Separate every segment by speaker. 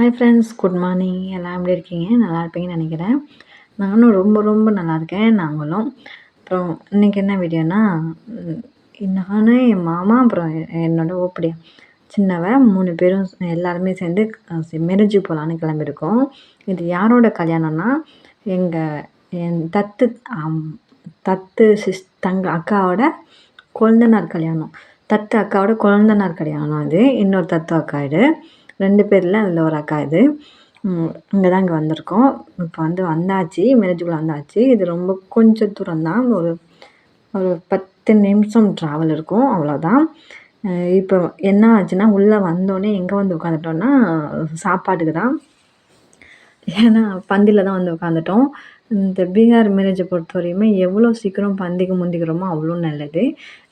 Speaker 1: Hi friends good morning எல்லாம் எப்படி இருக்கீங்க? நல்லா இருப்பீங்கன்னு நினைக்கிறேன். நானும் ரொம்ப ரொம்ப நல்லா இருக்கேன். நாங்களும். அப்புறம் இன்றைக்கி என்ன வீடியோனா நான் என் மாமா அப்புறம் என்னோட ஓப்படியா சின்னவன் மூணு பேரும் எல்லாருமே சேர்ந்து மெரிஜு போகலான்னு கிளம்பியிருக்கோம். இது யாரோட கல்யாணம்னா எங்கள் என் தத்து தத்து சிஸ் தங்க அக்காவோட குழந்தனார் கல்யாணம். தத்து அக்காவோட குழந்தனார் கல்யாணம் அது. இன்னொரு தத்து அக்கா இது. ரெண்டு பேரில் அதில் ஒரு அக்கா இது. இங்கே தான் இங்கே வந்திருக்கோம். இப்போ வந்து வந்தாச்சு மேரேஜுக்குள்ளே வந்தாச்சு. இது ரொம்ப கொஞ்சம் தூரம் தான் ஒரு ஒரு பத்து நிமிஷம் ட்ராவல் இருக்கும் அவ்வளோதான் இப்போ என்ன ஆச்சுன்னா உள்ளே வந்தோடனே எங்கே வந்து உட்காந்துட்டோன்னா சாப்பாட்டுக்கு தான் ஏன்னா பந்தியில் தான் வந்து உட்காந்துட்டோம். இந்த பீகார் மேரேஜை பொறுத்த வரையுமே எவ்வளோ சீக்கிரம் பந்திக்கு முந்திக்கிறோமோ அவ்வளோ நல்லது.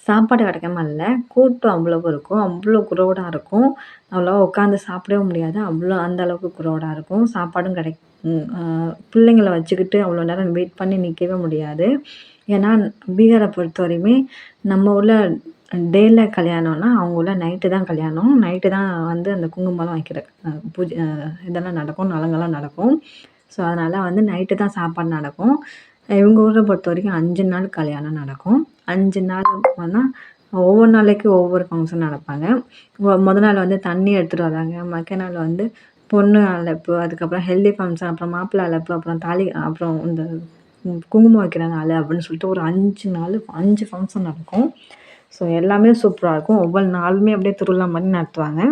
Speaker 1: சாப்பாடு கிடைக்காம இல்லை கூட்டம் அவ்வளோவு இருக்கும் அவ்வளோ குரோடாக இருக்கும். அவ்வளோவா உட்காந்து சாப்பிடவும் முடியாது. அவ்வளோ அந்த அளவுக்கு குரோடாக இருக்கும். சாப்பாடும் கிடை பிள்ளைங்கள வச்சுக்கிட்டு அவ்வளோ நேரம் வெயிட் பண்ணி நிற்கவே முடியாது. ஏன்னா பீகாரை பொறுத்த வரையுமே நம்ம ஊரில் டேயில் கல்யாணம்னா அவங்க ஊரில் நைட்டு தான் கல்யாணம். நைட்டு தான் வந்து அந்த குங்குமம்லாம் வைக்கிற பூஜை இதெல்லாம் நடக்கும் நலங்கெல்லாம் நடக்கும். ஸோ அதனால் வந்து நைட்டு தான் சாப்பாடு நடக்கும். இவங்க ஊரை பொறுத்த வரைக்கும் அஞ்சு நாள் கல்யாணம் நடக்கும். அஞ்சு நாள் ஆனால் ஒவ்வொரு நாளைக்கு ஒவ்வொரு ஃபங்க்ஷன் நடப்பாங்க. மொதல் நாள் வந்து தண்ணி எடுத்துகிட்டு வராங்க. மக்க நாள் வந்து பொண்ணு அழைப்பு அதுக்கப்புறம் ஹெல்தி ஃபங்க்ஷன் அப்புறம் மாப்பிள்ளை அழைப்பு அப்புறம் தாலி அப்புறம் இந்த குங்குமம் வைக்கிற நாள் அப்படின்னு சொல்லிட்டு ஒரு அஞ்சு நாள் அஞ்சு ஃபங்க்ஷன் நடக்கும். ஸோ எல்லாமே சூப்பராக இருக்கும். ஒவ்வொரு நாளுமே அப்படியே திருவிழா மாதிரி நடத்துவாங்க.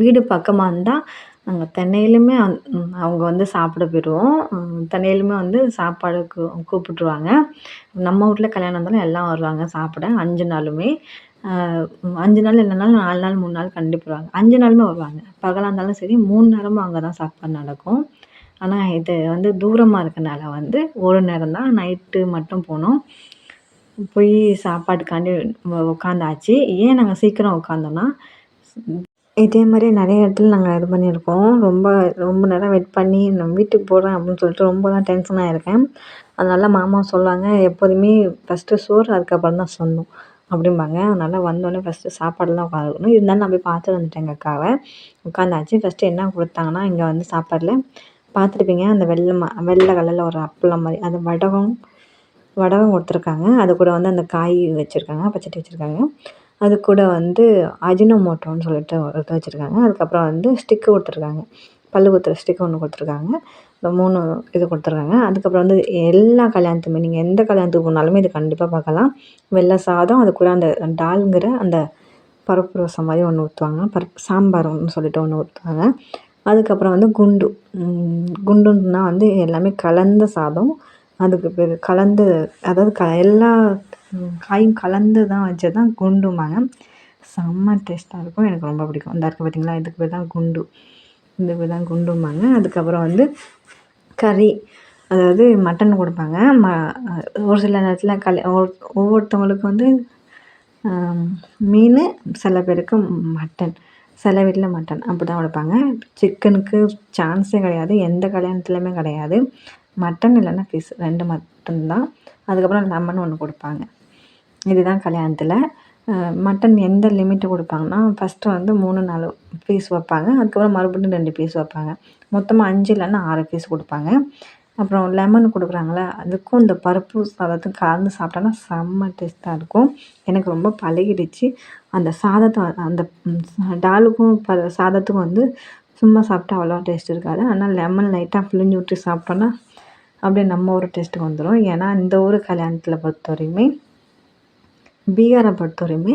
Speaker 1: வீடு பக்கமாக இருந்தால் நாங்கள் தென்னையிலுமே அவங்க வந்து சாப்பிட போயிடுவோம். தென்னையிலுமே வந்து சாப்பாடு கூ கூப்பிட்ருவாங்க நம்ம வீட்டில் கல்யாணம் இருந்தாலும் எல்லாம் வருவாங்க சாப்பிட அஞ்சு நாளுமே. அஞ்சு நாள் இல்லைனாலும் நாலு நாள் மூணு நாள் கண்டிப்பாக வருவாங்க. அஞ்சு நாளுமே வருவாங்க. பகலாக இருந்தாலும் சரி மூணு நேரமும் அங்கே தான் சாப்பாடு நடக்கும். ஆனால் இது வந்து தூரமாக இருக்கனால வந்து ஒரு நேரம் தான் நைட்டு மட்டும் போனோம். போய் சாப்பாட்டுக்காண்டி உட்காந்தாச்சு ஏன் நாங்கள் சீக்கிரம் உட்காந்தோன்னா இதே மாதிரி நிறைய இடத்துல நாங்கள் இது பண்ணியிருக்கோம். ரொம்ப ரொம்ப நேரம் வெயிட் பண்ணி நான் வீட்டுக்கு போகிறேன் அப்படின்னு சொல்லிட்டு ரொம்ப டென்ஷனாக டென்ஷன் ஆகிருக்கேன் அதனால மாமா சொல்லுவாங்க எப்போதுமே ஃபஸ்ட்டு சோறு அதுக்கப்புறம் தான் சொந்தம் அப்படிம்பாங்க. அதனால் வந்தோடனே ஃபஸ்ட்டு சாப்பாடுலாம் உட்காந்துக்கணும் இருந்தாலும் நான் போய் பார்த்துட்டு வந்துட்டேன் எங்கள் அக்காவை. உட்காந்தாச்சு. ஃபஸ்ட்டு என்ன கொடுத்தாங்கன்னா இங்கே வந்து சாப்பாடில் பார்த்துருப்பீங்க அந்த வெள்ளை மா வெள்ளை கலரில் ஒரு அப்பளம் மாதிரி அந்த வடகம் வடகம் கொடுத்துருக்காங்க. அது கூட வந்து அந்த காய் வச்சுருக்காங்க பச்சடி வச்சுருக்காங்க. அது கூட வந்து அஜினோமோட்டோன்னு சொல்லிட்டு ஒருத்தர் வச்சுருக்காங்க. அதுக்கப்புறம் வந்து ஸ்டிக்கு கொடுத்துருக்காங்க. பல் குத்துற ஸ்டிக்கு ஒன்று கொடுத்துருக்காங்க. இந்த மூணு இது கொடுத்துருக்காங்க. அதுக்கப்புறம் வந்து எல்லா கல்யாணத்துக்குமே நீங்கள் எந்த கல்யாணத்துக்கு போனாலுமே இது கண்டிப்பாக பார்க்கலாம். வெள்ளை சாதம் அது கூட அந்த டால்ங்கிற அந்த பருப்பு ரசம் மாதிரி ஒன்று ஊற்றுவாங்க பருப்பு சாம்பார்னு சொல்லிட்டு ஒன்று ஊற்றுவாங்க அதுக்கப்புறம் வந்து குண்டு. குண்டுன்னா வந்து எல்லாமே கலந்த சாதம். அதுக்கு பேர் கலந்து அதாவது க எல்லா காயும் கலந்து தான் வச்சது தான் குண்டும்பாங்க. செம்ம டேஸ்ட்டாக இருக்கும். எனக்கு ரொம்ப பிடிக்கும். இந்த இருக்குது பார்த்திங்களா இதுக்கு பேர் தான் குண்டு. இந்த பேர் தான் குண்டும்பாங்க. அதுக்கப்புறம் வந்து கறி. அதாவது மட்டன் கொடுப்பாங்க. ம ஒரு சில நேரத்தில் கல் ஒவ்வொருத்தவங்களுக்கு வந்து மீன் சில பேருக்கு மட்டன் சில வீட்டில் மட்டன் அப்படி தான் கொடுப்பாங்க சிக்கனுக்கு சான்ஸே கிடையாது. எந்த கல்யாணத்துலையுமே கிடையாது. மட்டன் இல்லைன்னா ஃபிஷ் ரெண்டு மட்டும்தான் அதுக்கப்புறம் லெமன் ஒன்று கொடுப்பாங்க. இதுதான் கல்யாணத்தில். மட்டன் எந்த லிமிட்டு கொடுப்பாங்கன்னா ஃபஸ்ட்டு வந்து மூணு நாலு பீஸ் வைப்பாங்க. அதுக்கப்புறம் மறுபடியும் ரெண்டு பீஸ் வைப்பாங்க. மொத்தமாக அஞ்சு இல்லைன்னா ஆறு பீஸ் கொடுப்பாங்க. அப்புறம் லெமன் கொடுக்குறாங்களே அதுக்கும் இந்த பருப்பு சாதத்துக்கும் கலந்து சாப்பிட்டோன்னா செம்ம டேஸ்ட்டாக இருக்கும். எனக்கு ரொம்ப பழகிடுச்சு. அந்த சாதத்தை அந்த டாலுக்கும் ப சாதத்துக்கும் வந்து சும்மா சாப்பிட்டா அவ்வளோ டேஸ்ட் இருக்காது. ஆனால் லெமன் லைட்டாக புழிஞ்சு விட்டு சாப்பிட்டோன்னா அப்படியே நம்ம ஊர் டேஸ்ட்டுக்கு வந்துடும் ஏன்னா இந்த ஊர் கல்யாணத்தில் பொறுத்த வரையுமே பீகாரை பொறுத்தவரையுமே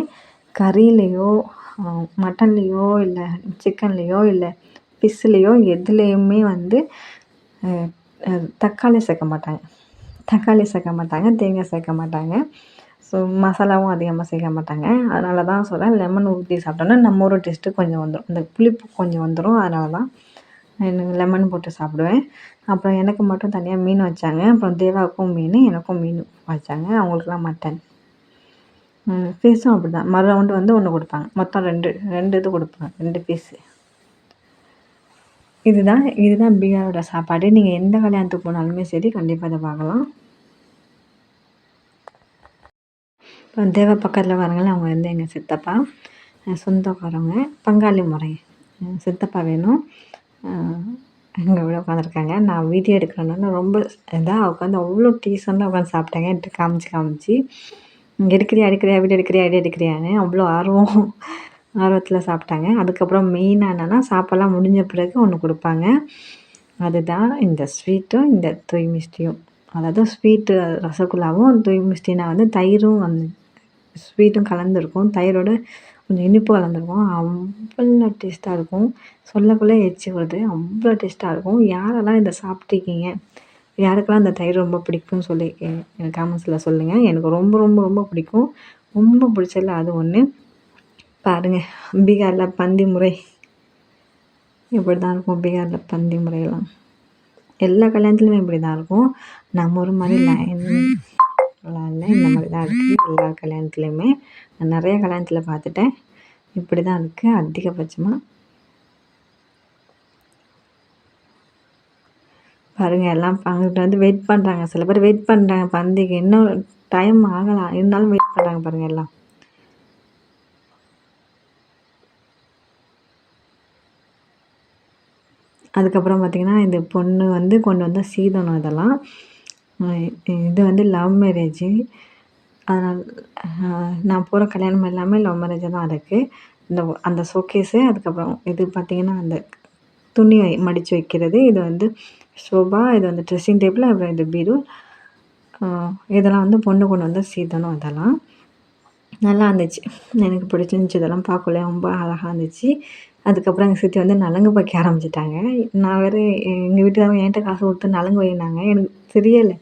Speaker 1: கறியிலையோ மட்டன்லேயோ இல்லை சிக்கன்லேயோ இல்லை ஃபிஷ்லேயோ எதுலேயுமே வந்து தக்காளி சேர்க்க மாட்டாங்க. தக்காளி சேர்க்க மாட்டாங்க தேங்காய் சேர்க்க மாட்டாங்க. ஸோ மசாலாவும் அதிகமாக சேர்க்க மாட்டாங்க. அதனால தான் சொல்கிறேன் லெமன் ஊற்றி சாப்பிட்டோன்னா நம்ம ஒரு டேஸ்ட்டு கொஞ்சம் வந்துடும் இந்த புளிப்பு கொஞ்சம் வந்துடும் அதனால தான் எனக்கு லெமன் போட்டு சாப்பிடுவேன். அப்புறம் எனக்கு மட்டும் தனியாக மீன் வச்சாங்க. அப்புறம் தேவாவுக்கும் மீன் எனக்கும் மீன் வச்சாங்க. அவங்களுக்குலாம் மட்டன். பீஸும் அப்படி தான் மறு ரவுண்டு வந்து ஒன்று கொடுப்பாங்க. மொத்தம் ரெண்டு ரெண்டு இது கொடுப்பாங்க. ரெண்டு பீஸு இதுதான் இதுதான் பீகாரோட சாப்பாடு. நீங்கள் எந்த கல்யாணத்துக்கு போனாலுமே சரி கண்டிப்பாக இதை பார்க்கலாம். இப்போ தேவ பக்கத்தில் வரங்களே அவங்க வந்து எங்கள் சித்தப்பா சொந்தக்காரவங்க பங்காளி முறை. சித்தப்பா வேணும். எங்கள் விட உட்காந்துருக்காங்க நான் வீடியோ எடுக்கிறேன்னு ரொம்ப இதாக உட்காந்து அவ்வளோ டீசெண்டாக உட்காந்து சாப்பிட்டாங்க. என்கிட்ட காமிச்சு காமிச்சு. எடுக்கிறியா எடுக்கிறியா வீடியோ எடுக்கிறியா ஐடியா எடுக்கிறியான்னு அவ்வளோ ஆர்வம் ஆர்வத்தில் சாப்பிட்டாங்க. அதுக்கப்புறம் மெயினாக என்னென்னா சாப்பாடெல்லாம் முடிஞ்ச பிறகு ஒன்று கொடுப்பாங்க. அதுதான் இந்த ஸ்வீட்டும் இந்த தூய் மிஸ்டியும். அதாவது ஸ்வீட்டு ரசகுல்லாவும் தூய் மிஸ்டினா வந்து தயிரும் வந்து ஸ்வீட்டும் கலந்துருக்கும். தயிரோட கொஞ்சம் இனிப்பு கலந்துருக்கும் அவ்வளோ டேஸ்ட்டாக இருக்கும். சொல்லக்குள்ளே எச்சி வருது அவ்வளோ டேஸ்ட்டாக இருக்கும். யாரெல்லாம் இதை சாப்பிட்ருக்கீங்க? யாருக்கெல்லாம் இந்த தயிர் ரொம்ப பிடிக்கும்னு சொல்லி எனக்கு காமெண்ட்ஸில் சொல்லுங்கள் எனக்கு ரொம்ப ரொம்ப ரொம்ப பிடிக்கும். ரொம்ப பிடிச்சதில் அது ஒன்று பாருங்கள் பீகாரில் பந்தி முறை. இப்படி தான் இருக்கும் பீகாரில் பந்தி முறையெல்லாம். எல்லா கல்யாணத்துலேயுமே இப்படி தான் இருக்கும். நம்ம ஒரு மாதிரி லைன் இல்லை இந்த மாதிரி தான் இருக்குது எல்லா கல்யாணத்துலேயுமே. நான் நிறைய கல்யாணத்தில் பார்த்துட்டேன். இப்படி தான் இருக்குது அதிகபட்சமாக பாருங்கள் எல்லாம் அங்கிட்ட வந்து வெயிட் பண்ணுறாங்க சில பேர் வெயிட் பண்ணுறாங்க பந்திக்கு இன்னும் டைம் ஆகலாம் இருந்தாலும் வெயிட் பண்ணுறாங்க பாருங்கள் எல்லாம். அதுக்கப்புறம் பார்த்திங்கன்னா இந்த பொண்ணு வந்து கொண்டு வந்தால் சீதனம் இதெல்லாம். இது வந்து லவ் மேரேஜு அதனால் நான் போகிற கல்யாணம் எல்லாமே லவ் மேரேஜாக தான் இருக்குது இந்த அந்த ஷோகேஸு அதுக்கப்புறம் இது பார்த்திங்கன்னா அந்த துணி மடித்து வைக்கிறது இது வந்து ஷோபா இது வந்து ட்ரெஸ்ஸிங் டேபிள் அப்புறம் இது பீரோ இதெல்லாம் வந்து பொண்ணு கொண்டு வந்து சீதனம் இதெல்லாம் நல்லா இருந்துச்சு. எனக்கு பிடிச்சிருந்துச்சி இதெல்லாம் பார்க்கல ரொம்ப அழகாக இருந்துச்சு. அதுக்கப்புறம் எங்கள் சித்தி வந்து நலங்கு வைக்க ஆரம்பிச்சிட்டாங்க. நான் வேறு எங்கள் வீட்டுக்காரங்க என்கிட்ட காசு கொடுத்து நலங்கு வைனாங்க எனக்கு தெரியலை.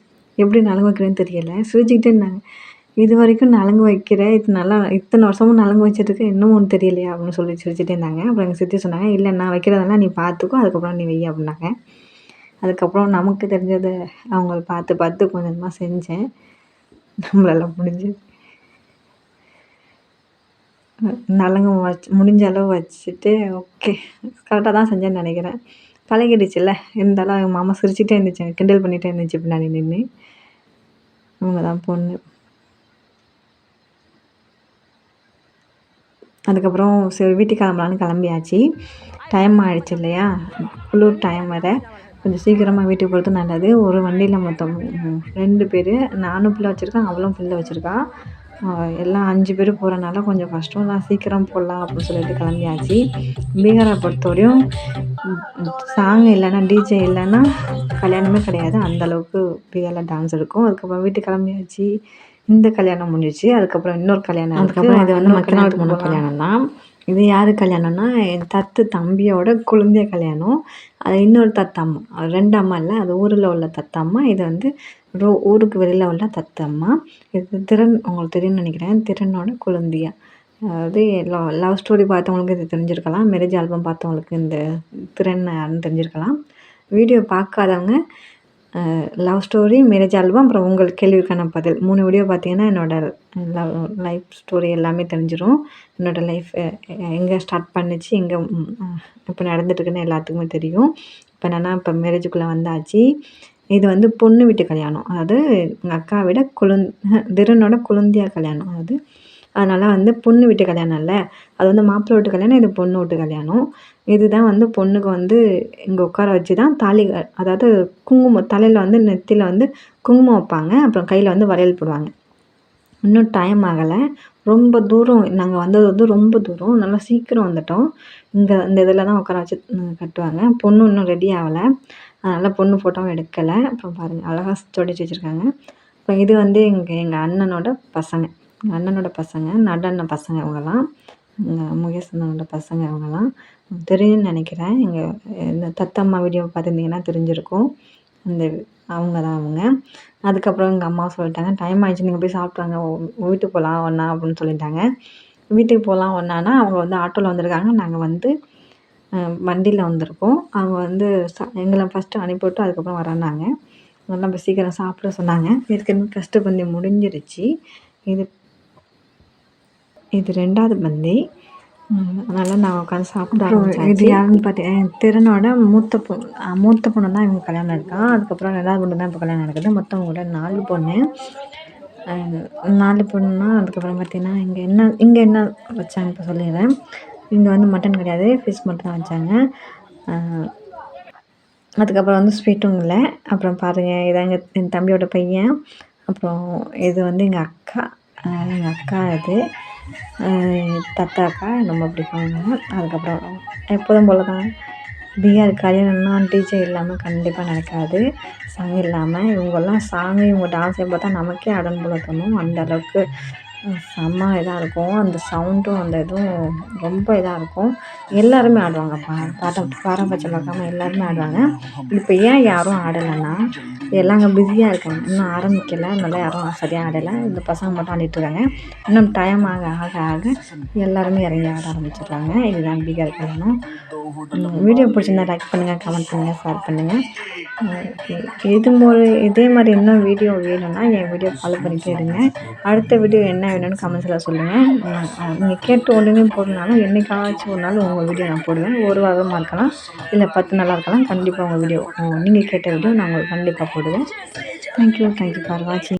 Speaker 1: எப்படி நலங்கு வைக்கிறேன்னு தெரியலை. சிரிச்சுக்கிட்டே இருந்தாங்க. இது வரைக்கும் நலங்கு வைக்கிற இது நல்லா இத்தனை வருஷமும் நலங்கு வச்சிருக்கு இன்னும் ஒன்று தெரியலையா அப்படின்னு சொல்லி சிரிச்சுட்டே இருந்தாங்க. அப்புறம் எங்கள் சித்தி சொன்னாங்க இல்லை நான் வைக்கிறதெல்லாம் நீ பார்த்துக்கோ அதுக்கப்புறம் நீ வை அப்படின்னாங்க. அதுக்கப்புறம் நமக்கு தெரிஞ்சதை அவங்கள பார்த்து பார்த்து கொஞ்சமாக செஞ்சேன். நம்மளால முடிஞ்சது. நலங்கு வச்சு முடிஞ்ச அளவு வச்சுட்டு ஓகே கரெக்டாக தான் செஞ்சேன்னு நினைக்கிறேன். பழகிடுச்சுல்ல? இருந்தாலும் அவங்க மாமா சிரிச்சுட்டே இருந்துச்சு. கிண்டல் பண்ணிகிட்டே இருந்துச்சு பின்னாடி நின்று அவங்க தான் பொண்ணு. அதுக்கப்புறம் சரி வீட்டுக்கு கிளம்பலான்னு கிளம்பியாச்சு. டைம் ஆகிடுச்சு இல்லையா? குளிர் டைம் வர கொஞ்சம் சீக்கிரமாக வீட்டுக்கு போகிறது நல்லது. ஒரு வண்டியில் மொத்தம் ரெண்டு பேர். நானும் பிள்ளை வச்சுருக்கேன். அவளும் பிள்ளை வச்சுருக்கா. எல்லாம் அஞ்சு பேர் போகிறனால கொஞ்சம் கஷ்டம் தான். சீக்கிரம் போடலாம் அப்படின்னு சொல்லிட்டு கிளம்பியாச்சு. பீகாரை பொறுத்தவரையும் சாங் இல்லைன்னா டிஜே இல்லைன்னா கல்யாணமே கிடையாது. அந்தளவுக்கு பீகாரில் டான்ஸ் இருக்கும் அதுக்கப்புறம் வீட்டுக்கு கிளம்பியாச்சு. இந்த கல்யாணம் முடிஞ்சிச்சு. அதுக்கப்புறம் இன்னொரு கல்யாணம் அதுக்கப்புறம் இது வந்து மக்கள் நாட்டு கல்யாணம் தான் இது யார் கல்யாணம்னா என் தத்து தம்பியோட குழந்தைய கல்யாணம். அது இன்னொரு தத்தம்மா ரெண்டு அம்மா இல்லை அது ஊரில் உள்ள தத்தம்மா. இது வந்து ரோ ஊருக்கு வெளியில் உள்ள தத்தம்மா. இது திறன் உங்களுக்கு தெரியும்னு நினைக்கிறேன். திறனோட குழந்தையா. அதாவது லவ் லவ் ஸ்டோரி பார்த்தவங்களுக்கு இது தெரிஞ்சிருக்கலாம். மேரேஜ் ஆல்பம் பார்த்தவங்களுக்கு இந்த திறன் யாருன்னு தெரிஞ்சிருக்கலாம். வீடியோ பார்க்காதவங்க லவ் ஸ்டோரி மேரேஜ் ஆல்பம் அப்புறம் உங்கள் கேள்விக்கான பதில். மூணு வீடியோ பார்த்தீங்கன்னா என்னோடய லவ் லைஃப் ஸ்டோரி எல்லாமே தெரிஞ்சிடும் என்னோடய லைஃப் எங்கே ஸ்டார்ட் பண்ணிச்சு எங்கே இப்போ நடந்துட்டுருக்குன்னு எல்லாத்துக்குமே தெரியும். இப்போ என்னென்னா இப்போ மேரேஜுக்குள்ளே வந்தாச்சு. இது வந்து பொண்ணு வீட்டு கல்யாணம். அதாவது எங்கள் அக்கா விட குழந் திறனோட குழந்தையா கல்யாணம் அதாவது அதனால் வந்து பொண்ணு வீட்டு கல்யாணம் இல்லை. அது வந்து மாப்பிள்ளை வீட்டு கல்யாணம் இது பொண்ணு வீட்டு கல்யாணம். இதுதான் வந்து பொண்ணுக்கு வந்து இங்கே உட்கார வச்சு தான் தாலி அதாவது குங்குமம் தலையில் வந்து நெத்தியில் வந்து குங்குமம் வைப்பாங்க. அப்புறம் கையில் வந்து வளையல் போடுவாங்க. இன்னும் டைம் ஆகலை. ரொம்ப தூரம் நாங்கள் வந்தது வந்து ரொம்ப தூரம். நல்லா சீக்கிரம் வந்துட்டோம். இங்கே இந்த இதில் தான் உட்கார வச்சு கட்டுவாங்க. பொண்ணு இன்னும் ரெடி ஆகலை. அதனால் பொண்ணு ஃபோட்டோவும் எடுக்கலை. அப்புறம் பாருங்கள் அழகாக ஜோடிச்சு வச்சுருக்காங்க. அப்புறம் இது வந்து எங்கள் எங்கள் அண்ணனோட பசங்க. எங்கள் அண்ணனோட பசங்க நடன பசங்க இவங்கெல்லாம் எங்கள் முகேஷ் அண்ணனோட பசங்க இவங்கெல்லாம் தெரியும்னு நினைக்கிறேன். எங்கள் இந்த தத்தம்மா வீடியோ பார்த்துருந்தீங்கன்னா தெரிஞ்சிருக்கும். அந்த அவங்க தான் அவங்க. அதுக்கப்புறம் எங்கள் அம்மா சொல்லிட்டாங்க டைம் ஆயிடுச்சு நீங்கள் போய் சாப்பிட்றாங்க வீட்டுக்கு போகலாம் ஒன்றா அப்படின்னு சொல்லிட்டாங்க. வீட்டுக்கு போகலாம் ஒன்றானா அவங்க வந்து ஆட்டோவில் வந்திருக்காங்க. நாங்கள் வந்து வண்டியில் வந்திருக்கோம். அவங்க வந்து எங்களை ஃபஸ்ட்டு அனுப்பிவிட்டு அதுக்கப்புறம் வரேன்னாங்க அதெல்லாம் இப்போ சீக்கிரம் சாப்பிட சொன்னாங்க. ஏற்கனவே ஃபஸ்ட்டு பந்தி முடிஞ்சிருச்சு. இது இது ரெண்டாவது பந்தி. அதனால் நான் உட்காந்து சாப்பிட இது யாருன்னு பார்த்தேன் திறனோட மூத்த பொண்ணு மூத்த பொண்ணு தான் இவங்க கல்யாணம் இருக்கான் அதுக்கப்புறம் ரெண்டாவது பொண்ணு தான் இப்போ கல்யாணம் நடக்குது. மொத்தம் கூட நாலு பொண்ணு. நாலு பொண்ணுன்னா அதுக்கப்புறம் பார்த்தீங்கன்னா இங்கே என்ன இங்கே என்ன வச்சாங்க இப்போ சொல்லிடுறேன். இங்கே வந்து மட்டன் கிடையாது ஃபிஷ் மட்டும் தான் வச்சாங்க. அதுக்கப்புறம் வந்து ஸ்வீட்டும் இல்லை. அப்புறம் பாருங்கள் இதாங்க என் தம்பியோட பையன். அப்புறம் இது வந்து எங்கள் அக்கா எங்கள் அக்கா இது தத்தாக்கா நம்ம ரொம்ப பிடிக்கும் அதுக்கப்புறம் எப்போதும் போல தான் பிஆர் கல்யாணம்னா டீச்சர் இல்லாமல் கண்டிப்பாக நடக்காது. சாங் இல்லாமல் இவங்கெல்லாம் சாங்கு இவங்க டான்ஸை பார்த்தா நமக்கே அடன் போல தோணும் அந்த அளவுக்கு செம்ம இதாக இருக்கும். அந்த சவுண்டும் அந்த இதுவும் ரொம்ப இதாக இருக்கும். எல்லாருமே ஆடுவாங்க பா பாட்டம் பாரபட்சம் பார்க்காம எல்லாருமே ஆடுவாங்க. இப்போ ஏன் யாரும் ஆடலைன்னா எல்லாம் அங்கே பிஸியாக இருக்காங்க. இன்னும் ஆரம்பிக்கலை. அதனால யாரும் சரியாக ஆடலை. இந்த பசங்க மட்டும் ஆடிட்டுருக்காங்க இன்னும் டைம் ஆக ஆக ஆக எல்லாருமே இறங்கி ஆட ஆரம்பிச்சிடுறாங்க இதுதான் பீகார் கல்யாணம். வீடியோ பிடிச்சிருந்தா லைக் பண்ணுங்கள் கமெண்ட் பண்ணுங்கள் ஷேர் பண்ணுங்கள் இது மாதிரி இதே மாதிரி இன்னும் வீடியோ வேணும்னா என் வீடியோ ஃபாலோ பண்ணிகிட்டே இருங்க. அடுத்த வீடியோ என்ன வேணும்னு கமெண்ட்ஸில் சொல்லுங்கள் நீங்கள் கேட்டு உடனே போடணுனாலும் என்றைக்காச்சும் ஒரு நாள் உங்கள் வீடியோ நான் போடுவேன். ஒரு வாரமாக இருக்கலாம் இல்லை பத்து நாளாக இருக்கலாம். கண்டிப்பாக உங்கள் வீடியோ நீங்கள் கேட்ட வீடியோ நான் உங்களுக்கு கண்டிப்பாக போடுவேன். தேங்க்யூ தேங்க்யூ ஃபார் வாட்சிங்